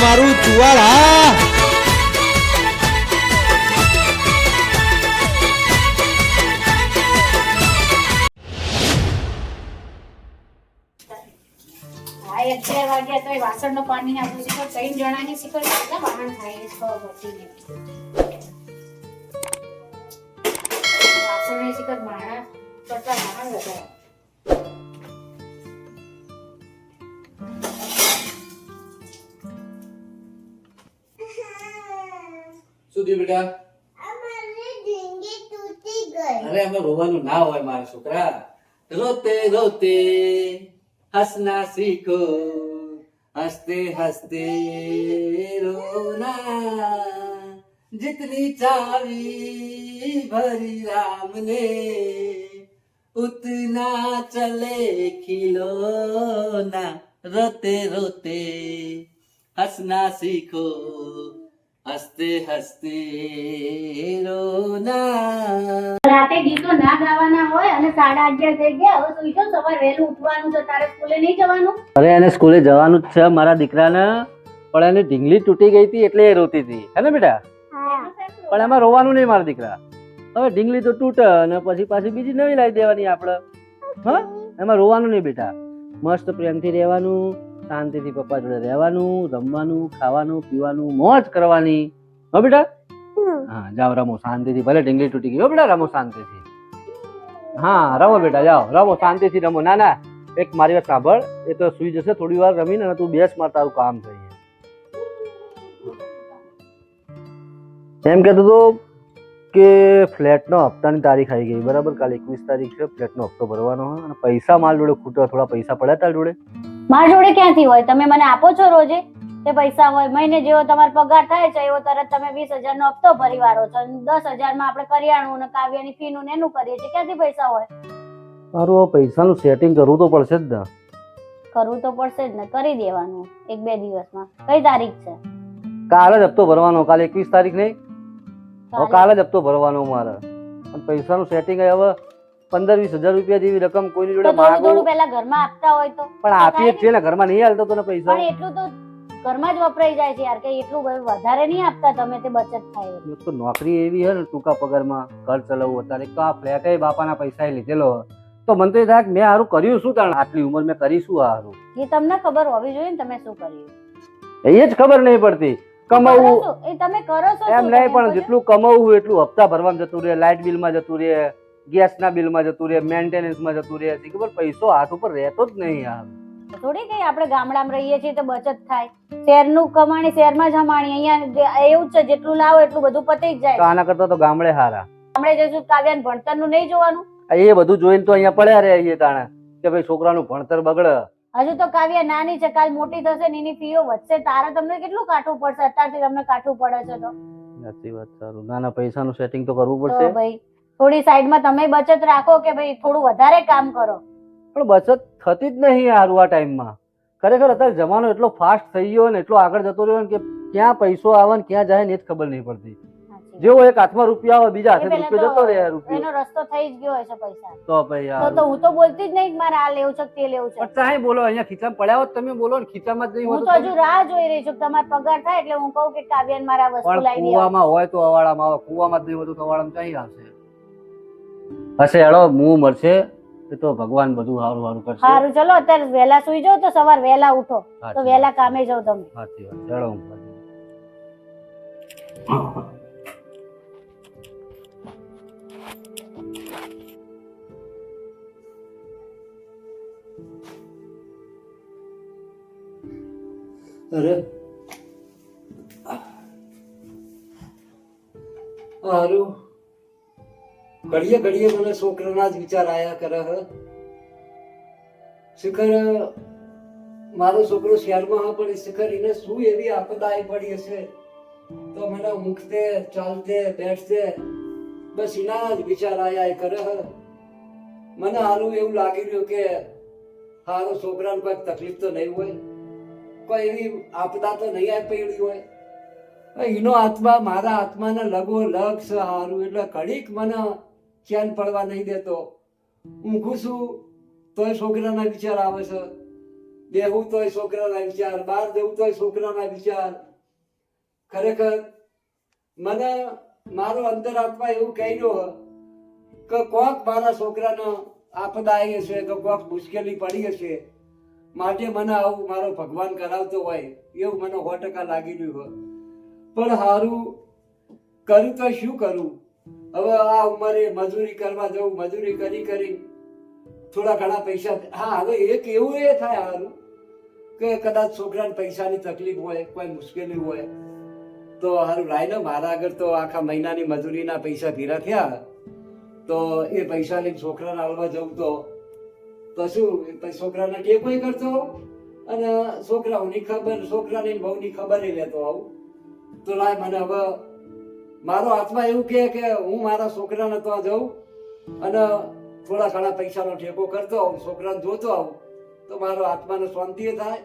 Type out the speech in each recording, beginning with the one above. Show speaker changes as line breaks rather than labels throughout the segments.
મારું ચુવાડ હા,
અગિયાર વાગ્યા તો વાસણનું પાણી આપણું છે. ત્રણ જણાની શીખર કેટલા વાહન થાય વાસણની શીખર માણા કરતા વાહન વધારે.
શું થયું બેટા અરે અમે રોવાનું ના હોય મારા છોકરા રોતે રોતે હસના સીખો હસતે હસતે રોના जितनी चावी भरी राम ने उतना चले खिलौना रोते रोते हंसना सीखो હસતે હસતે રોના
રાતે ગીતો ના ગાવાના હોય અને સાડા અગિયાર થઈ ગયા હવે સુઈ જાવ સવાર વહેલું ઉઠવાનું છે તારે સ્કૂલે નહીં જવાનું?
અરે એને સ્કૂલે જવાનું જ છે મારા દીકરાને. પણ એની ઢીંગલી તૂટી ગઈ હતી એટલે એ રોતી હતી. હે ને બેટા? પણ એમાં રોવાનું નહીં મારા દીકરા. હવે ઢીંગલી તો તૂટે અને પછી પાછી બીજી નવી લાવી દેવાની આપણે. હા? એમાં રોવાનું નહીં બેટા. મસ્ત પ્રેમથી રહેવાનું. શાંતિથી પપ્પા જોડે રહેવાનું રમવાનું ખાવાનું પીવાનું મોજ કરવાની. હો બેટા? હા જાઓ રમો શાંતિથી ભલે ઢીંગલી તૂટી ગઈ. હો બેટા રમો શાંતિથી. હા રમો બેટા જાઓ રમો શાંતિથી રમો. ના ના એક મારી વાત સાંભળ. એ તો સુઈ જશે થોડી વાર રમીને તું બેસ માર તારું કામ થઈ એમ કહેતો તો કે ફ્લેટનો હપ્તાની તારીખ આવી ગઈ. બરાબર કાલે એકવીસ તારીખ છે. ફ્લેટનો હપ્તો ભરવાનો અને પૈસા માલ જોડે ખૂટે થોડા પૈસા પડ્યા તાર જોડે.
મારા જોડે ક્યાંથી હોય? તમે મને આપો છો રોજે? તે પૈસા હોય મહિને જેવો તમારો પગાર થાય છે એવો તરત તમે વીસ હજાર નો હપ્તો ભરી વાળો છો. દસ હજારમાં આપણે કરિયાણું ને કાવ્યની ફી નું એનું કરીએ છીએ. ક્યાંથી પૈસા હોય?
મારું આ પૈસાનું સેટિંગ કરવું તો પડશે જ ને.
કરવું તો પડશે જ ને. કરી દેવાનું એક બે દિવસમાં. કઈ તારીખ છે?
કાલે જ હપ્તો ભરવાનો. કાલે એકવીસ તારીખ નહીં? કાલે? જ હપ્તો ભરવાનો મારે. પૈસા પૈસાનું સેટિંગ હવે પંદર વીસ હજાર રૂપિયા જેવી રકમ કોઈની જોડે માંગો.
પહેલા ઘરમાં આપતા હોય તો.
પણ આપીએ છીએ ને ઘરમાં નહીં હાલતો તને પૈસા.
પણ એટલું તો ઘરમાં જ વપરાઈ જાય છે યાર કે એટલું વધારે નહીં આપતા તમે તે બચત થાય
તો નોકરી એવી હે ને ટૂંકા પગારમાં ઘર ચલાવવું અત્યારે તો આ ફ્લેટ બાપાના પૈસા લીધેલો તો મને તો એ થાય મેં સારું કર્યું શું તાણ? આટલી ઉંમર મેં કરી શું આ સારું
એ તમને ખબર હોવી જોઈએ ને તમે શું કર્યું?
એ જ ખબર નહીં પડતી. કમાવું.
એ તમે કરો છો
એમ? નહીં પણ જેટલું કમાવું એટલું હપ્તા ભરવામાં જતું રહે લાઇટ બિલમાં જતું રહે. ગેસના બિલમાં જતું રહે મેન્ટેનન્સમાં જતું રહે છે ખબર? પૈસો હાથ ઉપર રહેતો જ નહીં યાર.
થોડી કઈ આપણે ગામડામાં રહીએ છીએ તો બચત થાય. શહેરનું કમાણી શહેરમાં જ હમાણી અહીંયા એવું છે જેટલું લાવો એટલું બધું પતી જ જાય.
આના કરતા તો ગામડે હારા.
ગામડે જઈશું કાવ્યાન ભણતરનું નહીં જોવાનું?
આ એ બધું જોઈને તો અહીંયા પડ્યા રહે અહીંયા તાણે કે ભાઈ છોકરાનું ભણતર બગડે.
હજુ તો કાવ્યા નાની છે કાલ મોટી થશે ને એની ફીઓ વધશે. તારે તમને કેટલું કાઠું પડશે? અત્યારથી તમને કાઠું પડે છે તો.
સાચી વાત સારું. ના ના પૈસાનું સેટિંગ તો કરવું પડશે.
ભાઈ થોડી સાઈડમાં તમે બચત રાખો કે ભાઈ થોડું વધારે કામ કરો?
પણ બચત થતી જ નહીં હારું આ ટાઈમમાં. ખરેખર અત્યારે જમાનો એટલો ફાસ્ટ થઈ ગયો ને એટલો આગળ જતો રહ્યો ને કે ક્યાં પૈસો આવે ને ક્યાં જાય ને એ જ ખબર નહીં પડતી. જેવો એક હાથમાં રૂપિયા આવે બીજા હાથે રૂપિયો જતો રહે રૂપિયો.
એનો રસ્તો થઈ જ ગયો હશે પૈસા.
તો ભાઈ યાર.
તો હું તો બોલતી જ નહીં કે મારે આ લેવું છે કે તે લેવું છે.
પણ ચાહે બોલો અહીંયા ખીચામાં પડ્યા હોત તમે બોલો ને ખીચામાં જ નહીં
હું તો હજુ રાહ જોઈ રહી છું કે તમારો પગાર થાય એટલે હું કહું કે કાવ્યાને મારે વસ્તુ લાવી દે
કુવામાં હોય તો અવાડામાં આવે કુવામાં જ નહીં હોય તો અવાડામાં ચાહી આવશે? હશે હેડો મું મળશે એ તો ભગવાન બધું સારું સારું કરશે.
સારું ચલો અત્યારે વહેલા સુઈ જાઓ તો સવાર વહેલા ઉઠો. તો વહેલા કામે જાઓ તમે.
સાચી વાત હેડો હું. અરે. હારું. ઘડીએ ઘડીએ મને છોકરાના જ વિચાર આયા કરે હ. શિખર, મારો છોકરો શહેરમાં હા, પણ શિખર એને શું એવી આપદા આવી પડી હશે? તો મને મુખતે ચાલતે, બેઠતે, બસ એના જ વિચાર આયા એ કરે હ. મને હારું એવું લાગી રહ્યું કે હારો છોકરાને કોઈ તકલીફ તો નહીં હોય, કોઈ એવી આપદા તો નહીં આવી પડી હોય. એનો આત્મા મારા આત્માને લગો લગ છે હારું, એટલે ઘડીક મને ચેન પડવા નહીં દેતો. ઊંઘું છું તોય છોકરાના વિચાર આવે છે.
દેવું તોય છોકરાના વિચાર, બહાર જવું તોય છોકરાના વિચાર. ખરેખર મને મારો અંતરાત્મા એવું કહ્યું કે કોક મારા છોકરાનો આપદા આવી હશે કે કોક મુશ્કેલી પડી હશે. માટે મને આવું મારો ભગવાન કરાવતો હોય એવું મને સો ટકા લાગી રહ્યું હોય. પણ સારું કરું તો શું કરું? હવે આ ઉંમરે મજૂરી કરવા જવું, મજૂરી કરી કરી થોડા ઘણા પૈસા હા, હવે એક એવું એ થાય સારું કે કદાચ છોકરાને પૈસાની તકલીફ હોય, કોઈ મુશ્કેલી હોય, તો સારું રાય ને મારા આગળ તો આખા મહિનાની મજૂરીના પૈસા ભીરા થયા, તો એ પૈસા લઈને છોકરાને આવવા જવું તો તો શું છોકરાને ટેકો કરતો? અને છોકરાઓની ખબર, છોકરાની બહુની ખબર લેતો આવું. તો લાય મને હવે મારો આત્મા એવું કહે કે હું મારા છોકરાને તો જઉં અને થોડા ઘણા પૈસાનો ઠેકો કરતો આવું, છોકરાને જોતો આવું, તો મારો આત્માને શાંતિ થાય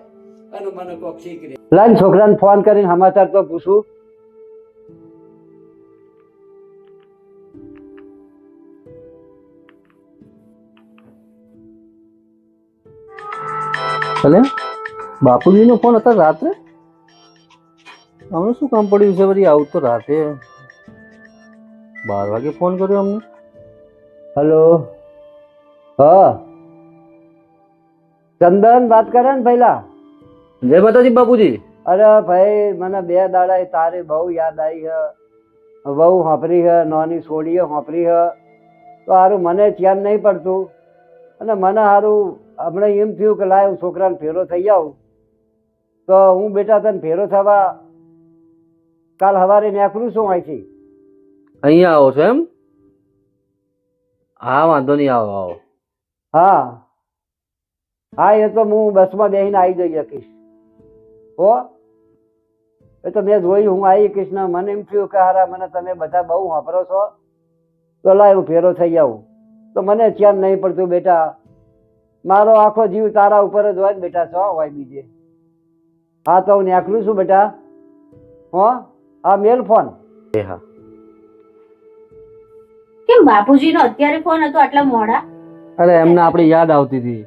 અને મને કોક રહે.
લાઈન છોકરાને ફોન કરીને સમાચાર તો પૂછું. ભલે બાપુજીનો ફોન હતા રાત્રે? હમણાં શું કામ પડ્યું છે વળી? આવું તો રાતે. બાર વાગે ફોન કર્યો અમને. હલો. હા. ચંદન વાત કરે ને પહેલા જય માતાજી બાપુજી. અરે ભાઈ મને બે દાડા તારે બહુ યાદ આવી હ. બહુ હોંપરી હ નાની સોડી હોંપરી હ. તો હારું મને ધ્યાન નહીં પડતું. અને મને હારું હમણાં એમ થયું કે લાય હું છોકરાને ફેરો થઈ જાઉં તો હું બેટા તને ફેરો થવા કાલ સવારે નીકળું છું અહીંથી. અહીંયા આવો છો એમ? હા વાંધો નહીં આવો આવો. હા. હા એ તો હું બસમાં બેસીને આવી જઈ શકીશ. હો? એ તો મેં જોયું હું આવી કૃષ્ણ મને એમ થયું કે હારા મને તમે બધા બહુ વાપરો છો. તો લાય હું ફેરો થઈ આવું. તો મને ચેન નહીં પડતું બેટા. મારો આખો જીવ તારા ઉપર જ હોય ને બેટા છો હોય બીજે. હા તો હું નેકલું છું બેટા. હો? હા મેલ ફોન. હા.
કેમ બાપુજીનો અત્યારે ફોન હતો આટલા મોડા?
અરે એમને આપણી યાદ આવતી હતી.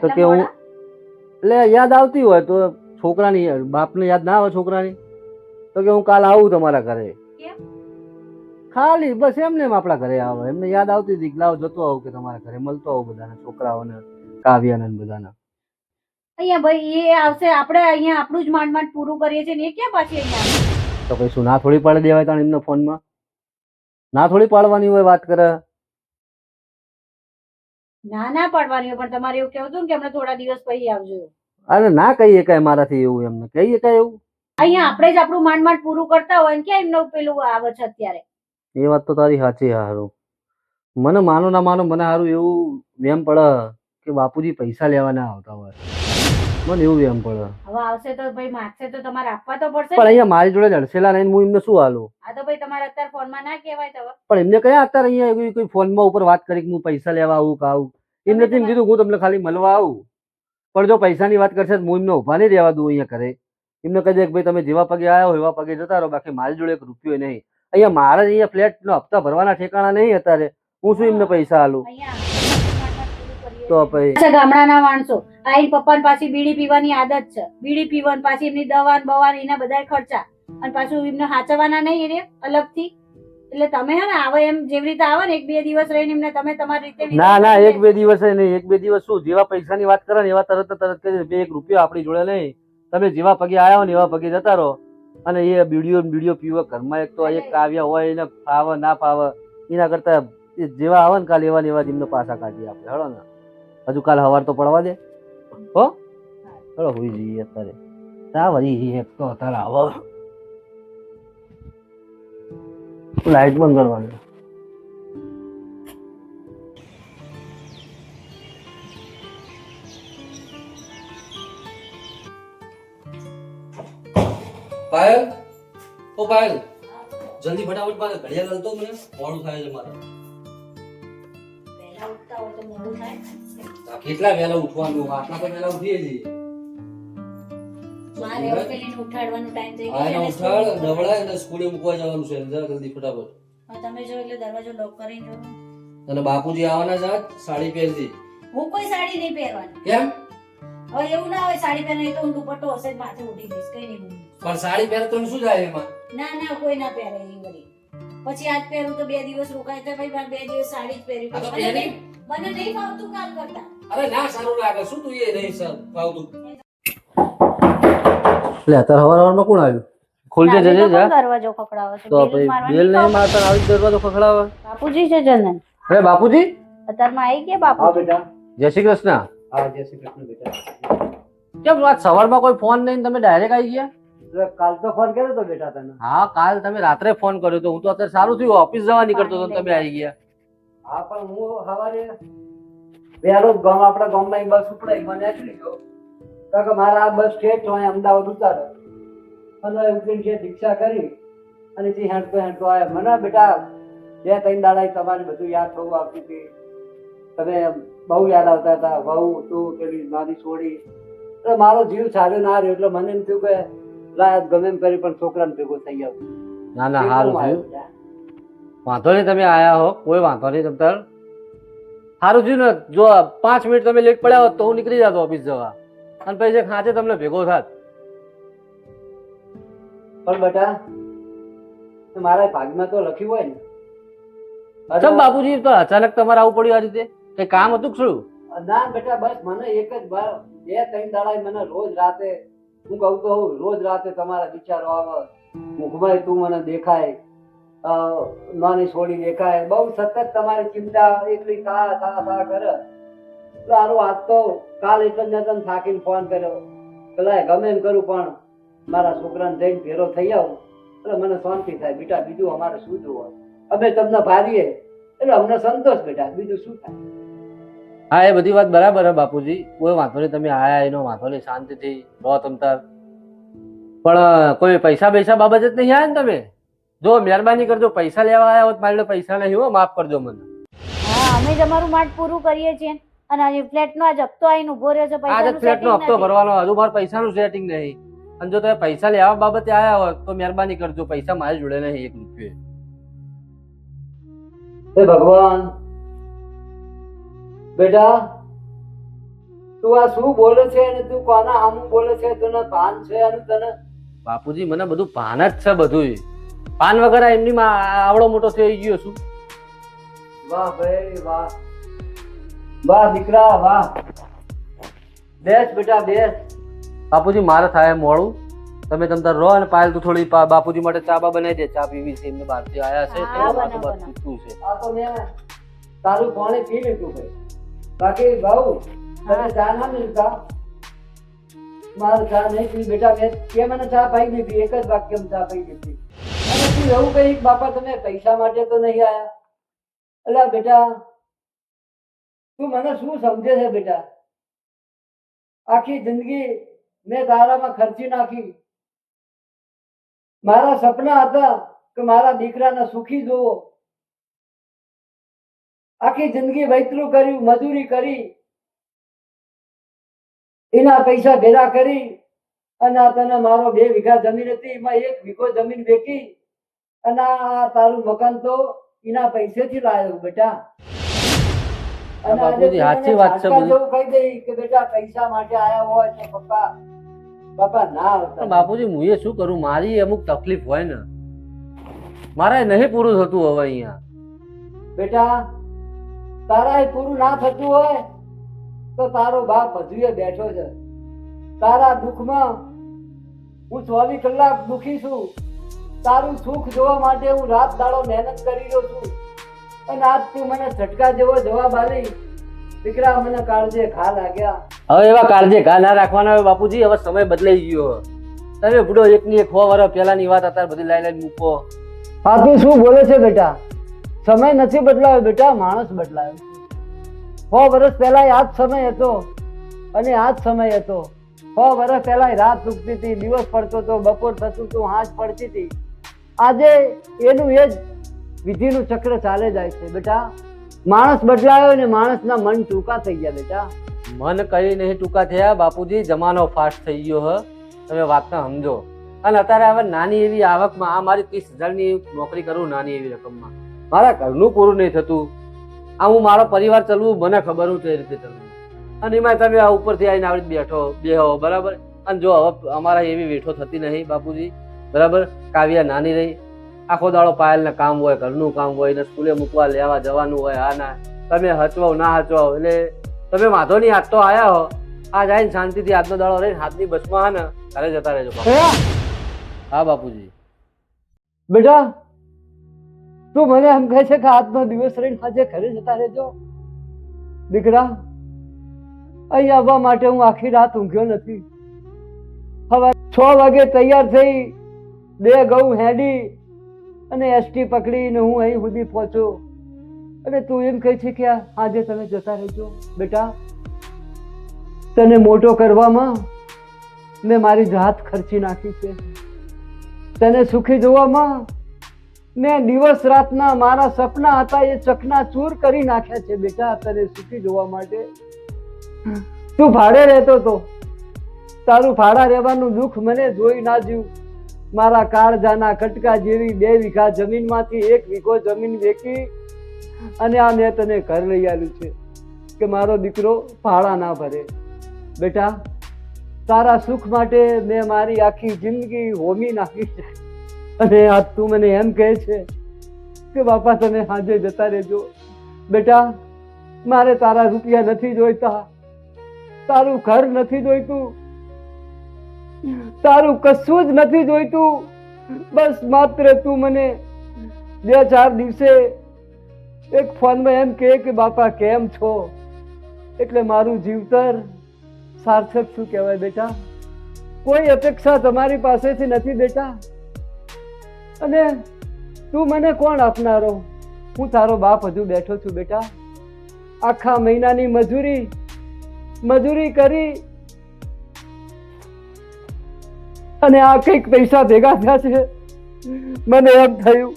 તો કે હું એટલે યાદ આવતી હોય તો છોકરાની બાપને યાદ ના આવે છોકરાની? તો કે હું કાલ આવું તમારા ઘરે. ખાલી બસ એમને એમ આપણા ઘરે આવે. એમને યાદ આવતી હતી લાવ જતો આવું કે તમારા ઘરે મળતો આવું બધાને છોકરાઓને કાવ્યાને બધાને.
અહીંયા ભાઈ એ આવશે. આપણે અહીંયા આપણું જ માંડ માંડ પૂરું કરીએ છીએ ને. એ ક્યાં પાછી અહીંયા?
તો કઈ સુના ના થોડી પાડી દેવાય તાણ એમના ફોનમાં? ના થોડી પાડવાની હોય વાત કરે?
ના ના પાડવાની હોય પણ તમારે એવું કેવું હતું ને કે હમણાં થોડા દિવસ પછી આવજો.
અરે ના કહીએ કાંઈ મારાથી એવું એમને કહીએ કાંઈ એવું?
અહીંયા આપણે જ આપણું માંડ માંડ પૂરું કરતા હોય ને ક્યાં એમનું પેલું આવે છે અત્યારે?
એ વાત તો તારી સાચી હારું. મને માનો ના માનો મને હારું એવું વેમ પડે કે બાપુજી પૈસા લેવાના આવતા હોય. મને એવું એમ પડે.
હવે આવશે તો ભાઈ માગશે તો તમારે આપવા તો પડશે
પણ અહીંયા મારી જોડે જડસેલા નહીં હું એમને શું હાલું?
આ તો ભાઈ તમારે અત્યારે ફોનમાં ના કહેવાય તો
પણ એમને કયા અત્યારે અહીંયા એવી કોઈ ફોનમાં ઉપર વાત કરી કે હું પૈસા લેવા આવું કે આવું? એમને તેમ કીધું હું તમને ખાલી મળવા આવું. પણ જો પૈસાની વાત કરશે તો હું એમને ઊભા નહીં રહેવા દઉં અહીંયા કરે એમને કહી દે કે ભાઈ તમે જેવા પગે આવ્યા હોય એવા પગે જતા રહો બાકી મારી જોડે એક રૂપિયો નહીં. અહીંયા મારા અહીંયા ફ્લેટનો હપ્તા ભરવાના ઠેકાણા નહીં અત્યારે. હું શું એમને પૈસા હાલું? તો પછી?
ગામડાના માણસો. આઈ પપ્પા પાછી બીડી પીવાની આદત છે. બીડી પીવાની પાછી એમની દવા બવાન બવા એના બધા ખર્ચા. અને પાછું એમને હાચવાના નહીં એ અલગથી. એટલે તમે હે ને આવે એમ જેવી રીતે આવે ને એક બે દિવસ રહીને એમને તમે તમારી રીતે
ના ના એક બે દિવસ નહીં. એક બે દિવસ શું? જેવા પૈસાની વાત કરે ને એવા તરત તરત કહી બે એક રૂપિયો આપણી જોડે નહીં. તમે જેવા પગે આવ્યા હો ને એવા પગે જતા રહો. અને એ બીડીઓ બીડીઓ પીવો. ઘરમાં એક તો એક કાવ્યા હોય એને ફાવે ના ફાવે એના કરતા જેવા આવે ને કાલે એવા એવા જ એમને પાછા કાઢીએ આપણે હળો ને. હજુ કાલ હવાર તો પડવા દે. હો? ચલો હોઈ જઈએ અત્યારે. તા વળી એક તો અત્યારે આવો. લાઈટ બંધ કરવાની. પાયલ? ઓ પાયલ જલ્દી ફટાફટ મારે ઘડિયાળ હાલતો મને. મોડું થાય છે મારે.
વહેલા ઉઠતા હોય તો મોડું થાય.
કેટલા વેલા ઉઠવાનું? આટલા તો વેલા ઉઠીએ છીએ.
મારે હવે ઉઠાડવાનો ટાઈમ થઈ ગયો
એને
છે અને
ઉઠાડ નવડાય અને સ્કૂલે મૂકવા જવાનું છે જરા જલ્દી ફટાફટ.
તમે જો એટલે દરવાજો લોક કરીને જો.
અને બાપુજી આવવાના છે સાડી પહેરજી
હું કોઈ સાડી નહીં પહેરવાની.
કેમ?
હવે એવું ના હોય સાડી પહેરે તો હું દુપટ્ટો હશે જ માથે ઉઠી જઈશ કઈ નહીં
પણ સાડી પહેરે તો શું જાય એમાં?
ના ના કોઈ ના પહેરે એ વળી. પછી આજ પહેરું તો બે દિવસ રોકાય તો ભાઈ બે દિવસ સાડી જ
પહેરી.
મને નહીં ફાવતું કામ કરતા.
અરે ના સારું લાગે. શું તું એ નહીં સર? ફાવતું. લે અત્યારે હવાર હવારમાં કોણ આવ્યું? ખોલજે
આજે
જજે
તો
જા.
કોણ દરવાજો ખખડાવે છે.
તો
બેલ
ભાઈ
મારવાની
બેલ નહીં
કામ.
મારતા ને આવી જ દરવાજો ખખડાવે.
બાપુજી છે ચંદન
અરે બાપુજી?
અત્યારમાં આવી ગયા
હા
બાપુ
બેટા.
જય શ્રી કૃષ્ણ.
હા જય શ્રી કૃષ્ણ બેટા.
કેમ આજ સવારમાં કોઈ ફોન નહીં ને તમે ડાયરેક્ટ આવી ગયા?
એટલે કાલ તો ફોન કર્યો તો બેટા તને.
હા કાલ તમે રાત્રે ફોન કર્યો તો. હું તો અત્યારે સારું થયું ઓફિસ જવા નીકળતો હતો ને તમે આવી ગયા.
હા પણ હું સવારે વહેલો જ ગામ આપણા ગામમાં બસ ઉપડાઈ મને એટલી ગયો કારણ કે મારા આ બસ સ્ટેટ અહીંયા અમદાવાદ ઉતારો. અને ઉતરીને જે દીક્ષા કરી અને જે હેંડતો હેંડતો આવ્યા મને બેટા બે ત્રણ દાડા તમારી બધું યાદ બહુ આવતી હતી. તમે બહુ યાદ આવતા હતા. બહુ તું પેલી નાની છોડી. એટલે મારો જીવ સારો ના રહ્યો એટલે મને એમ થયું કે લાય ગમે એમ કરી પણ છોકરાને ભેગો થઈ ગયો
ના ના સારું થયું. વાંધો નહીં તમે આયા હો. કોઈ વાંધો નહીં તમ તાર. સારું થયું ને જો પાંચ મિનિટ તમે લેટ પડ્યા હોત તો હું નીકળી જાતો ઓફિસ જવા. અને પછી ખાંચે તમને ભેગો થાત.
પણ બેટા મારા ભાગમાં તો લખ્યું હોય ને.
અચ્છા બાપુજી તો અચાનક તમારે આવું પડ્યું આ રીતે? કઈ કામ હતું શું?
ના બેટા બસ મને એક જ વાર બે ત્રણ દાડા મને રોજ રાતે હું કહું તો રોજ રાતે તમારા વિચારો આવે. મુખમાં તું મને દેખાય. નાની છોડી દેખાય. બહુ સતત તમારી ચિંતા એટલી તા તા થા કરે. સારું આજ તો કાલ એટલે જ મેં થાકીને ફોન કર્યો. પેલા ગમે એમ કરું, પણ મારા છોકરાને જઈને ભેરો થઈ આવું. એટલે મને શાંતિ થાય. બેટા, બીજું અમારે શું જોવું અમે તમને ભારીએ. એટલે અમને સંતોષ બેટા. બીજું શું થાય?
હા, એ બધી વાત બરાબર હે બાપુજી. કોઈ વાંધો નહીં, તમે આયા એનો વાંધો નહીં. શાંતિથી રહો તમ તાર. પણ કોઈ પૈસા પૈસા બાબત જ નહીં આવ્યા ને તમે? જો મહેરબાની કરજો પૈસા લેવા આવ્યા હોત મારે પૈસા નહીં હો માફ કરજો મને.
હા અમે જ અમારું માટ પૂરું કરીએ છીએ. અને આજે ફ્લેટનો આજ હપ્તો આવીને ઊભો રહ્યો છે
આજે
પૈસાનું
ફ્લેટ નો
setting
હપ્તો ભરવાનો હજુ મારે પૈસાનું સેટિંગ નહીં. અને જો તમે પૈસા લેવા બાબતે આવ્યા હોત તો મહેરબાની કરજો પૈસા મારી જોડે નહીં એક રૂપિયો.
હે ભગવાન. બેટા તું આ શું બોલે છે અને તું કોના આમ બોલે છે? તને ભાન છે અને તને
બાપુજી મને બધું ભાન જ છે બધું પાન વગર એમની માં આવડો મોટો થઈ ગયો છું.
વાહ ભાઈ વાહ. વાહ દીકરા વાહ. બેસ બેટા બેસ.
બાપુજી મારે થાય મોડું. તમે તમ તાર રહો અને પાયલ તું થોડી બાપુજી માટે ચા બા બનાવી દે. ચા પીવી છે એમને બહારથી આયા છે.
તો
વાતો છે.
આ તો મેં તારું પાણી પી લીધું ભાઈ. બાકી ભાઉ તને ચા ના મિલતા મારે ચા નહીં પી બેટા મેં કે મને ચા પાઈ દીધી? એક જ વાક્યમાં ચા પાઈ દીધી. તું એવું કઈ બાપા, તમે પૈસા માટે તો નહીં આયા? અલ્યા બેટા, તું મને શું સમજે છે, બેટા? આખી જિંદગી મેં તારામાં ખર્ચી નાખી. મારા સપના હતા કે મારા દીકરાને સુખી જોવો આખી જિંદગી વૈતરું કર્યું, મજૂરી કરી, એના પૈસા ભેગા કરી અને તને મારો બે વીઘા જમીન હતી, એમાં એક વીઘો જમીન વેચી. અને આ તારું મકાન તો એના પૈસેથી લાવ્યો બેટા. અને આજે
બાપુજી, સાચી વાત છે
ઝાટકા કહી દઈ કે બેટા પૈસા માટે આયા હોય તો પપ્પા પપ્પા ના આવતા.
બાપુજી હું એ શું કરું? મારી અમુક તકલીફ હોય ને. મારે નહીં પૂરું થતું હવે અહીંયા.
બેટા તારા એ પૂરું ના થતું હોય તો તારો બાપ હજુએ બેઠો છે. તારા દુઃખમાં હું ચોવીસ કલાક દુખી છું. તારું સુખ જોવા માટે હું રાત દાડો મહેનત કરી રહ્યો છું. અને આજ તું મને ઝટકા જેવો જવાબ આલી. દીકરા મને કાળજે ખા લાગ્યા.
હવે એવા કાળજે ઘા ના રાખવાના હવે બાપુજી હવે સમય બદલાઈ ગયો. તમે બુડો એકની એક સો વર્ષ પહેલાની વાત અત્યારે બધી લાઈ લાઈ મૂકો.
હા તું શું બોલે છે બેટા? સમય નથી બદલાયો બેટા માણસ બદલાયો સો વર્ષ પહેલા આ જ સમય હતો અને આ જ સમય હતો. સો વર્ષ પહેલા રાત ઉગતી હતી દિવસ પડતો હતો બપોર થતું હતું હાથ પડતી હતી. આજે એનું એ જ વિધિનું ચક્ર ચાલે જાય છે, બેટા. માણસ બદલાયો ને માણસના મન ટૂંકા થઈ ગયા, બેટા.
મન કઈ નહીં ટૂંકા થયા, બાપુજી, જમાનો ફાસ્ટ થઈ ગયો, હ. તમે વાતને સમજો. અને અત્યારે હવે નાની એવી આવકમાં આ મારી ત્રીસ હજારની નોકરી કરું નાની એવી રકમમાં. મારા ઘરનું પૂરું નહીં થતું. આ હું મારો પરિવાર ચલવું, મને ખબર હું તે રીતે ચલવું. અને એમાં તમે આ ઉપરથી આવીને આવી રીતે બેઠો, બેહો, બરાબર? અને જો હવે અમારા એવી વેઠો થતી નહીં, બાપુજી. બરાબર? કાવ્યા નાની રહી. આખો દાડો પાયલને કામ હોય ઘરનું કામ હોય ને સ્કૂલે મૂકવા લેવા જવાનું હોય આ ના તમે હચવાઓ ના હચવાઓ એટલે તમે વાંધો નહીં આજ તો આવ્યા હો. આ જાય શાંતિથી આજનો દાડો રહીને હાથની બસમાં હા ને ઘરે જતા રહેજો હા? બાપુજી.
બેટા તું મને એમ કહે છે કે આજનો દિવસ રહીને આજે ઘરે જતા રહેજો. દીકરા અહીં આવવા માટે હું આખી રાત ઊંઘ્યો નથી. હવે છ વાગે તૈયાર થઈ બે ઘઉં હેડી અને એસટી પકડીને હું અહીં સુધી પહોંચ્યો અને તું એમ કહે છે કે આજે તમે જતા રહેજો, બેટા. તને મોટો કરવામાં મેં મારી જાત ખર્ચી નાખી છે. તને સુખી જોવામાં મેં દિવસ રાતના મારા સપના હતા એ ચકના ચૂર કરી નાખ્યા છે, બેટા, તને સુખી જોવા માટે. તું ભાડે રહેતો તો. તારું ભાડા રહેવાનું દુઃખ મને જોઈ ના જ્યું મારા કાળજાના કટકા જેવી બે વીઘા જમીનમાંથી એક વીઘો જમીન વેચી અને આ મેં તને ઘર લઈ આવ્યું છે કે મારો દીકરો ભાડા ના ભરે. બેટા, તારા સુખ માટે મેં મારી આખી જિંદગી હોમી નાખી છે. અને આ તું મને એમ કહે છે કે, બાપા તમે સાંજે જતા રહેજો. બેટા, મારે તારા રૂપિયા નથી જોઈતા. તારું ઘર નથી જોઈતું. તારું કશું જ નથી જોઈતું. બસ માત્ર તું મને બે ચાર દિવસે એક ફોનમાં એમ કહે કે, બાપા, કેમ છો? એટલે મારું જીવતર સાર્થક શું કહેવાય બેટા? કોઈ અપેક્ષા તમારી પાસેથી નથી બેટા. અને તું મને કોણ આપનારો? હું તારો બાપ હજુ બેઠો છું બેટા. આખા મહિનાની મજૂરી મજૂરી કરી અને આ કંઈક પૈસા ભેગા થયા છે. મને એમ થયું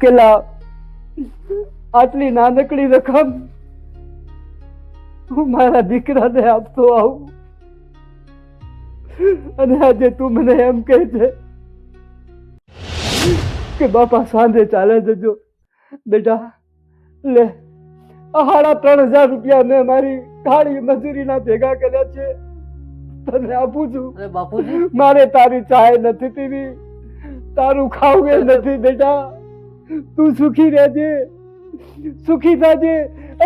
કે લા, આટલી નાનકડી રકમ હું મારા દીકરાને આપતો આવું. અને આજે તું મને એમ કહે છે કે બાપા સાંજે ચાલે જજો. બેટા, લે સાડા ત્રણ હજાર રૂપિયા મેં મારી કાળી મજૂરીના ભેગા કર્યા છે. તને આપું છું
અરે બાપુજી.
મારે તારી ચાય નથી પીવી. તારું ખાવું એ નથી બેટા. તું સુખી રહેજે. સુખી થજે.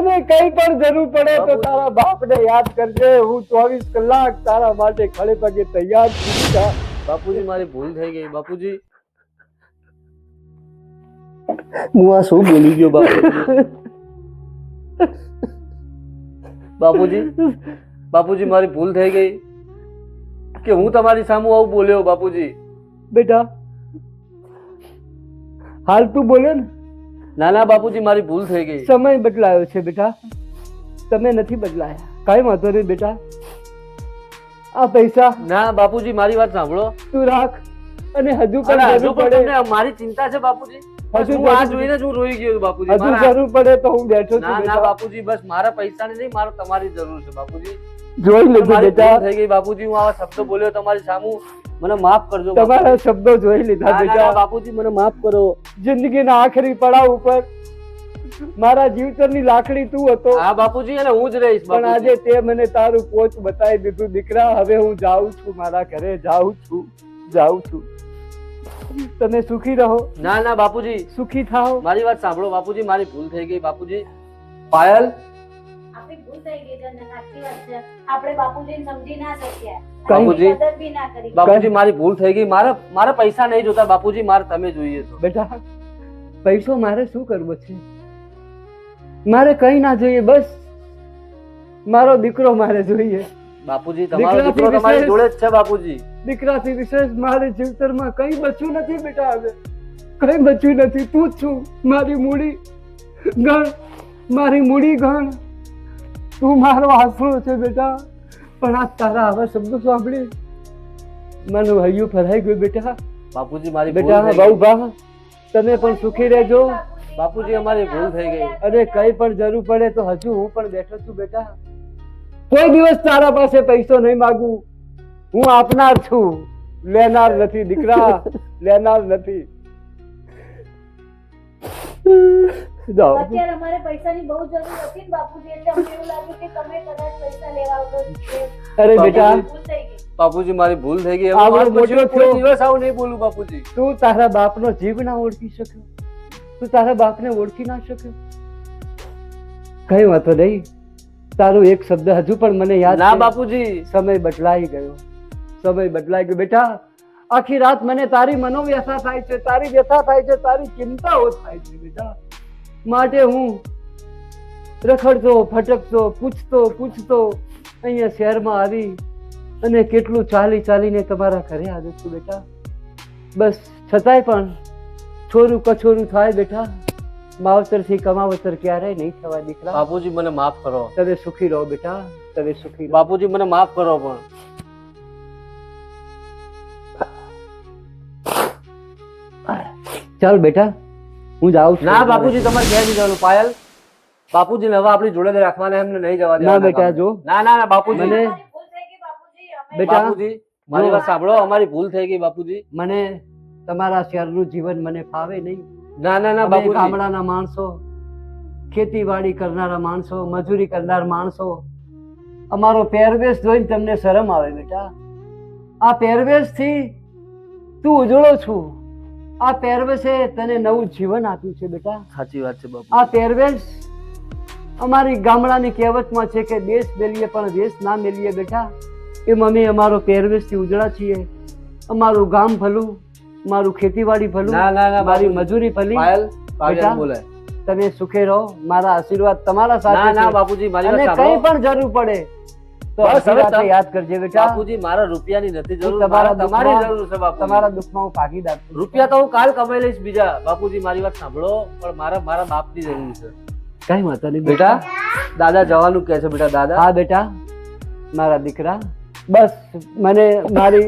અને કઈ પણ જરૂર પડે તો તારા બાપને યાદ કરજે. હું ચોવીસ કલાક તારા માટે ખડે પગે તૈયાર છું.
બાપુજી મારી ભૂલ થઈ ગઈ. બાપુજી. હું આ શું બોલી ગયો બાપુજી? બાપુજી. બાપુજી મારી ભૂલ થઈ ગઈ. કે હું તમારી સામે આવું બોલ્યો બાપુજી?
બેટા હાલ તું બોલ્યો ને.
ના ના બાપુજી મારી ભૂલ થઈ ગઈ.
સમય બદલાયો છે બેટા. તમે નથી બદલાયા. કઈ વાંધો નહીં બેટા. આ પૈસા
ના બાપુજી મારી વાત સાંભળો.
તું રાખ અને હજુ પણ
હજુ પણ મારી ચિંતા છે બાપુજી?
હજુ
હું આ જોઈને જ હું રોઈ ગયો બાપુજી
હજુ જરૂર પડે તો હું બેઠો છું
ના ના બાપુજી બસ મારા પૈસાની નહીં મારો તમારી જરૂર છે બાપુજી.
જોઈ
લીધું
બેટા.
થઈ ગઈ બાપુજી હું આવા શબ્દો બોલ્યો તમારી સામુ. મને માફ કરજો
તમારા શબ્દો જોઈ લીધા બેટા.
બાપુજી મને માફ કરો.
જિંદગીના આખરી પડાવ ઉપર મારા જીવતરની લાકડી તું હતો.
હા બાપુજી અને હું જ રહીશ
પણ આજે તે મને તારું પોચ બતાવી દીધું. દીકરા હવે હું જાઉં છું મારા ઘરે જાઉં છું જાઉં છું. તમે સુખી રહો.
ના ના બાપુજી.
સુખી થાઓ.
મારી વાત સાંભળો બાપુજી મારી ભૂલ થઈ ગઈ બાપુજી. પાયલ
ભૂલ થઈ ગઈ છે અને સાચી વાત છે. આપણે બાપુજીને સમજી ના શક્યા
બાપુજી.
મદદ બી ના કરી
બાપુજી મારી ભૂલ થઈ ગઈ. મારા મારા પૈસા નહીં જોતા. બાપુજી મારે તમે જોઈએ તો.
બેટા પૈસો મારે શું કરવો છે? મારે કઈ ના જોઈએ બસ. મારો દીકરો મારે જોઈએ.
બાપુજી તમારો દીકરો તમારી જોડે જ છે બાપુજી.
દીકરાથી વિશેષ મારે જીવતરમાં કઈ બચ્યું નથી બેટા હવે. કઈ બચ્યું નથી. તું જ છું મારી મૂડી ગણ. મારી મૂડી ગણ. તું મારો આશરો છે બેટા? પણ આ તારા આવા શબ્દો સાંભળી મને ભાઈઓ ફરાઈ ગયું બેટા.
બાપુજી મારી
બેટા બહુ ભા. તમે પણ સુખી રહેજો.
બાપુજી અમારી ભૂલ થઈ ગઈ.
અરે કઈ પણ જરૂર પડે તો હજુ હું પણ બેઠો છું બેટા. કોઈ દિવસ તારા પાસે પૈસો નહીં માગું. હું આપનાર છું. લેનાર નથી દીકરા. લેનાર નથી.
અત્યારે અમારે પૈસાની બહુ જરૂર હતી ને બાપુજી એટલે અમને એવું લાગ્યું કે તમે કદાચ પૈસા લેવા આવતો
અરે બેટા.
ભૂલ થઈ ગઈ.
બાપુજી મારી ભૂલ થઈ ગઈ.
આવડો મોટો થયો.
દિવસ આવું નહીં બોલું બાપુજી.
તું તારા બાપનો જીવ ના ઓળખી શક્યો. તું તારા બાપને ઓળખી ના શક્યો. કઈ વાતો નહીં. તારો એક શબ્દ હજુ પણ મને યાદ
ના બાપુજી.
સમય બદલાઈ ગયો. સમય બદલાઈ ગયો. બેટા આખી રાત મને તારી મનોવ્યથા થાય છે તારી વ્યથા થાય છે તારી ચિંતાઓ થાય છે બેટા. માટે હું રખડતો ફટકતો પૂછતો પૂછતો અહીંયા શહેરમાં આવી અને કેટલું ચાલી ચાલીને તમારા ઘરે આવ્યો છું બેટા. બસ છતાંય પણ છોરું કછોરું થાય બેટા. માવતરથી કમાવતર ક્યારેય નહીં થવા દીકરા.
બાપુજી મને માફ કરો.
તમે સુખી રહો બેટા તમે સુખી
બાપુજી મને માફ કરો પણ.
ચાલ બેટા હું જાઉં છું.
ના બાપુજી તમારે ક્યાં જવાનું. પાયલ બાપુજી હવે આપણી જોડે રાખવાના એમને નહીં જવા
ના બેટા જો.
ના ના ના બાપુજી.
મને
અમારી ભૂલ થઈ ગઈ બાપુજી. અમે
બેટા
બાપુજી મારી વાત સાંભળો અમારી ભૂલ થઈ ગઈ બાપુજી.
મને તમારા શહેરનું જીવન મને ફાવે નહીં.
ના ના ના બાપુજી.
ગામડાના માણસો ખેતીવાડી કરનારા માણસો મજૂરી કરનાર માણસો. અમારો પહેરવેશ જોઈને તમને શરમ આવે બેટા. આ પહેરવેશથી તું ઉજળો છું. આ પહેરવેશે તને નવું જીવન આપ્યું છે બેટા.
સાચી વાત છે બાપુ.
આ પહેરવેશ અમારી ગામડાની કહેવતમાં છે કે દેશ મેલીએ પણ દેશ ના મેલીએ બેટા. એમ અમે અમારો પહેરવેશથી ઉજળા છીએ. અમારું ગામ ભલું મારું ખેતીવાડી ભલું
ના ના ના
મારી મજૂરી ભલી. બેટા,
બોલાય.
તમે સુખે રહો મારા આશીર્વાદ તમારા સાથે
ના. બાપુજી મારી
કઈ પણ જરૂર પડે
બસ હવે
યાદ કરજે બેટા.
બાપુજી મારા રૂપિયાની નથી જરૂર
તમારા
તમારી જરૂર છે બાપુ
તમારા દુઃખમાં હું ભાગીદાર છું.
રૂપિયા તો હું કાલ કમાઈ લઈશ બીજા. બાપુજી મારી વાત સાંભળો પણ મારા મારા બાપની જરૂર છે.
કઈ વાંધો નહીં
બેટા દાદા જવાનું કહે છે બેટા દાદા.
હા બેટા. મારા દીકરા. બસ મને મારી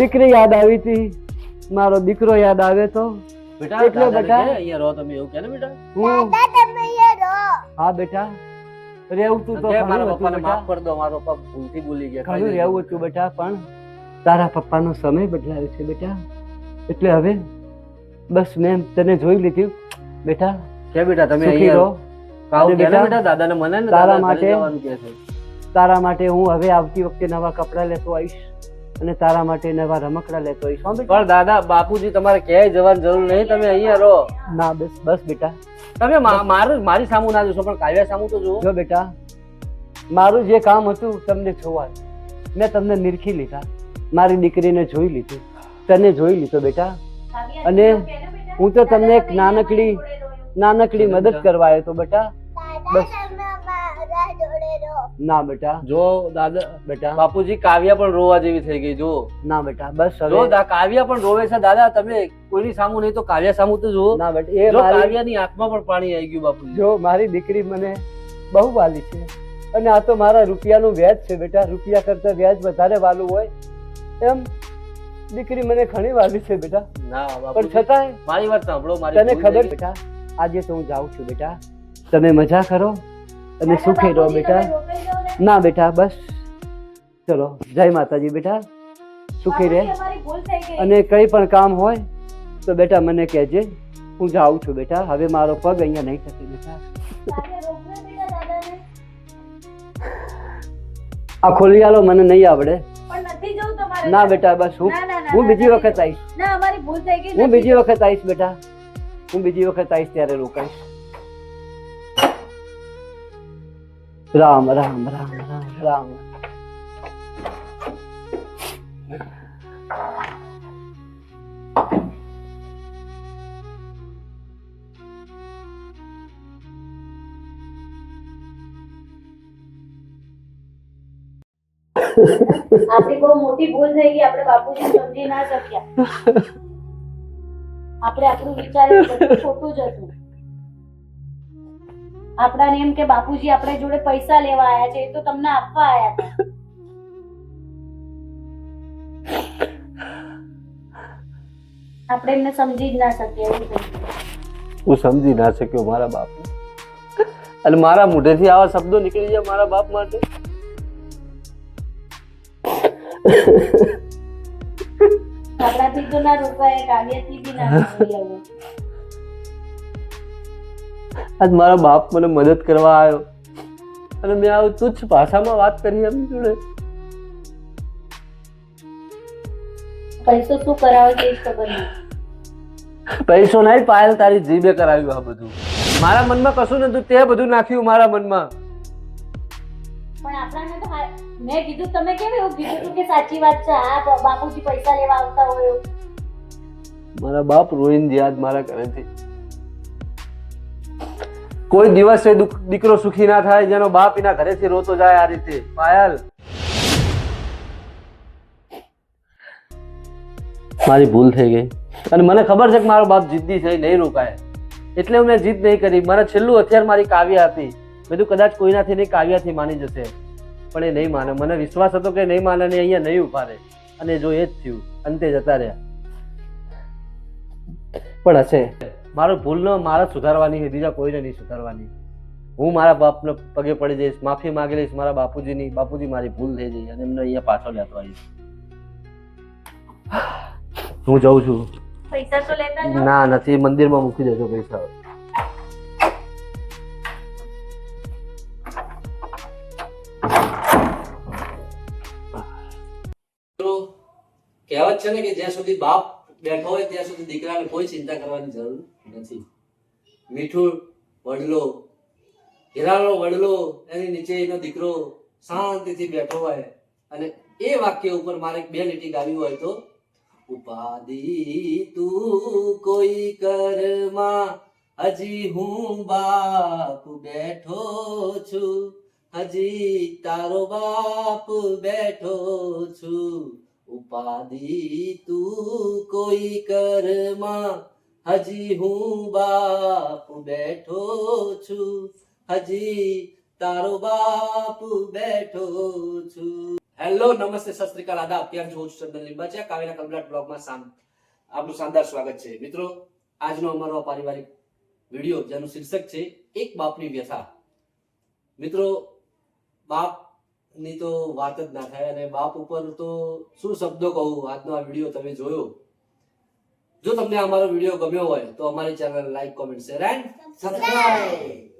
દીકરી યાદ આવી હતી. મારો દીકરો યાદ આવે તો.
બેટા
એટલે બેટા.
અહીંયા રહો તમે એવું કહે ને બેટા.
હું હા બેટા. રહેવું તું તો
મારા પપ્પાને માફ કરી દો મારો પપ્પા ભૂલથી ભૂલી ગયા
ઘણું રહેવું હતું બેટા પણ તારા પપ્પાનો સમય બદલાયો છે બેટા. એટલે હવે બસ મેં તને જોઈ લીધી. બેટા
કે બેટા તમે અહીં
રહો.
કાવ
બેટા,
બેટા? દાદાને મને ને
તારા માટે- તારા માટે હું હવે આવતી વખતે નવા કપડાં લેતો આવીશ અને તારા માટે નવા રમકડા લેતો આવીશ.
પણ દાદા બાપુજી તમારે ક્યાંય જવાની જરૂર નહીં તમે અહીંયા રહો.
ના બસ બસ બેટા.
તમે મારું મારી સામું ના જોશો પણ કાવ્યા સામું તો જુઓ.
જો બેટા મારું જે કામ હતું તમને જોવા મેં તમને નિરખી લીધા. મારી દીકરીને જોઈ લીધી. તને જોઈ લીધો બેટા. અને હું તો તમને એક નાનકડી નાનકડી મદદ. કરવા આવ્યો તો બેટા. બસ. ના બેટા.
જો દાદા
બેટા.
બાપુજી કાવ્યા પણ રોવા જેવી થઈ ગઈ જો
ના બેટા બસ
જો દા- કાવ્યા પણ રોવે છે દાદા તમે કોઈની સામુ નહીં તો કાવ્યા સામુ તો જુઓ.
ના બેટા એ
જો કાવ્યાની આંખમાં પણ પાણી આવી ગયું બાપુજી.
જો મારી દીકરી મને બહુ વાલી છે. અને આ તો મારા રૂપિયાનું વ્યાજ છે બેટા. રૂપિયા કરતા વ્યાજ વધારે વાલું હોય એમ દીકરી મને ઘણી વાલી છે બેટા.
ના
પણ છતાંય
મારી વાત સાંભળો મારી
તને ખબર બેટા આજે તો હું જાઉં છું બેટા. તમે મજા કરો અને સુખી રહો બેટા.
ને.
બેટા બસ. ચલો જય માતાજી બેટા. સુખી રહે. અને કંઈ પણ કામ હોય તો બેટા મને કહેજે. હું જાઉં છું બેટા. હવે મારો પગ અહીંયા નહીં થશે બેટા. આ ખોલી ખોલિયાલો મને નહીં આવડે. ના બેટા બસ હું હું બીજી વખત આવીશ. હું બીજી વખત આવીશ બેટા. હું બીજી વખત આવીશ ત્યારે રોકાઈશ. રામ રામ રામ રામ રામ
આપણી બહુ મોટી ભૂલ થઈ ગઈ આપણે બાપુજી સમજી ના શક્યા આપણે આપણું વિચાર્યું બધું ખોટું જ હતું આપણાને એમ કે બાપુજી આપણે જોડે પૈસા લેવા આયા છે એ તો તમને આપવા આયા હતા. આપણે એમને સમજી જ ના શકીએ
હું સમજી ના શક્યો મારા બાપ અને મારા મોઢેથી આવા શબ્દો નીકળી જાય મારા બાપ માટે?
આપણાથી તો ના રોકાય કાવ્યથી બી ના રોકાય.
આજ મારા બાપ મને મદદ કરવા આવ્યો. અને મેં આવું તુચ્છ ભાષામાં વાત કરી એમ જોડે.
પૈસો શું કરાવે તે ખબર
પૈસો નહીં પાયલ તારી જીભે કરાવ્યું આ બધું. મારા મનમાં કશું નતું તે બધું નાખ્યું મારા મનમાં.
પણ આપણાને તો મેં કીધું તમે કેમ એવું કીધું કે સાચી વાત છે? હા બાપુજી પૈસા લેવા આવતા હોય
મારા બાપ રોઈને આજ મારા ઘરેથી કોઈ દિવસે દીકરો સુખી ના થાય, જેનો બાપ એના ઘરેથી રોતો જાય આ રીતે. પાયલ. મારી ભૂલ થઈ ગઈ. અને મને ખબર છે કે મારો બાપ જિદ્દી છે, નહીં રોકાય. એટલે મેં જીદ નહીં કરી. મારા છેલ્લું હથિયાર મારી કાવ્યા હતી. મેં તો કદાચ કોઈનાથી નહીં કાવ્યાથી માની જશે. પણ એ નહીં માને. મને વિશ્વાસ હતો કે નહીં માને ને અહીંયા નહીં રહે. અને જો એ જ થયું, અંતે જતા રહ્યા. પણ હશે. મારો ભૂલ ન મારા સુધારવાની છે બીજા કોઈને નહીં સુધારવાની. હું મારા બાપને પગે પડી જઈશ માફી માંગી લઈશ મારા બાપુજીની બાપુજી મારી ભૂલ થઈ જઈ અને એમને અહીંયા પાછો લેતો આવીશ. હું જઉં છું.
પૈસા તો લેતા
ના નથી મંદિરમાં મૂકી દેજો પૈસા. કહેવત છે ને કે જ્યાં સુધી બાપ બેઠો હોય ત્યાં સુધી દીકરાને કોઈ ચિંતા કરવાની જરૂર નથી. મીઠું વડલો, હિરાળો વડલો, એની નીચે એનો દીકરો શાંતિથી બેઠો હોય. અને એ વાક્ય ઉપર મારે બે લીટી ગાવી હોય તો, ઉપાધિ તું કોઈ કરમાં હજી હું બાપ બેઠો છું, હજી તારો બાપ બેઠો છું. ઉપાધિ તું કોઈ કરમાં? હજી હું બાપ બેઠો છું, હજી તારો બાપ બેઠો છું. હેલો નમસ્તે, સત શ્રી અત્યાર જો ચંદન લીંબાચિયા કાવ્યના કમ્પ્લેટ બ્લોગમાં સામ આપનું શાનદાર સ્વાગત છે. મિત્રો, આજનો અમારો પારિવારિક વીડિયો, જેનું શીર્ષક છે, એક બાપની વ્યથા. મિત્રો બાપની તો વાત જ ના થાય. અને બાપ ઉપર તો શું શબ્દો કહું? આજનો આ વીડિયો તમે જોયો. જો તમને અમારો વીડિયો ગમ્યો હોય, તો અમારી channel like comment share and subscribe